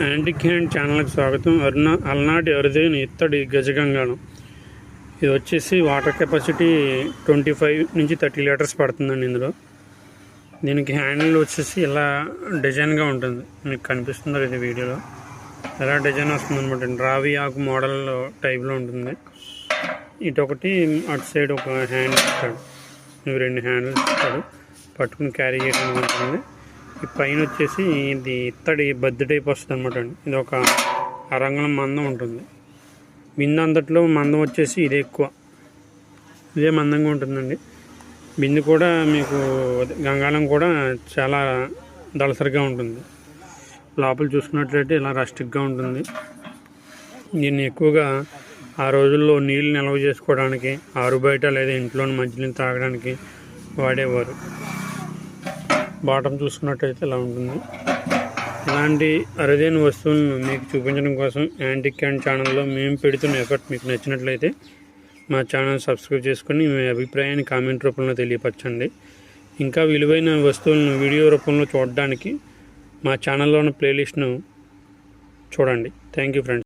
Antique hand ఛానల్కి స్వాగతం. అరుణ అలనాటి అరుదైన ఇత్తడి గజగంగాళం. ఇది వచ్చేసి వాటర్ కెపాసిటీ ట్వంటీ ఫైవ్ నుంచి థర్టీ లీటర్స్ పడుతుందండి ఇందులో. దీనికి హ్యాండిల్ వచ్చేసి ఇలా డిజైన్గా ఉంటుంది. మీకు కనిపిస్తుందో ఇది వీడియోలో. ఎలా డిజైన్ వస్తుంది అనమాట రావి ఆకు మోడల్ టైప్లో ఉంటుంది. ఇటు ఒకటి అటు సైడ్ ఒక హ్యాండ్ ఇస్తాడు. ఇవి రెండు హ్యాండిల్స్ ఇస్తాడు. పట్టుకుని క్యారీ చేయడానికి ఉంటుంది. ఈ పైన వచ్చేసి ఇది ఇత్తడి బద్ది టైప్ వస్తుంది అనమాట అండి. ఇది ఒక అరంగళం మందం ఉంటుంది. బిందె అంతట్లో మందం వచ్చేసి ఇదే ఎక్కువ. ఇదే మందంగా ఉంటుందండి. బిందె కూడా మీకు గంగాళం కూడా చాలా దళసరిగా ఉంటుంది. లోపల చూసుకున్నట్లయితే ఇలా రస్టిక్గా ఉంటుంది. దీన్ని ఎక్కువగా ఆ రోజుల్లో నీళ్ళు నిల్వ చేసుకోవడానికి ఆరు బయట లేదా ఇంట్లోని మంచినీళ్ళు తాగడానికి వాడేవారు. బాటం చూసుకున్నట్టయితే ఇలా ఉంటుంది. ఇలాంటి అరుదైన వస్తువులను మీకు చూపించడం కోసం యాంటిక్ అండ్ ఛానల్లో మేము పెడుతున్న ఎఫర్ట్ మీకు నచ్చినట్లయితే మా ఛానల్ సబ్స్క్రైబ్ చేసుకొని మీ అభిప్రాయాన్ని కామెంట్ రూపంలో తెలియపరచండి. ఇంకా విలువైన వస్తువులను వీడియో రూపంలో చూడడానికి మా ఛానల్లో ఉన్న ప్లేలిస్ట్ను చూడండి. Thank you friends.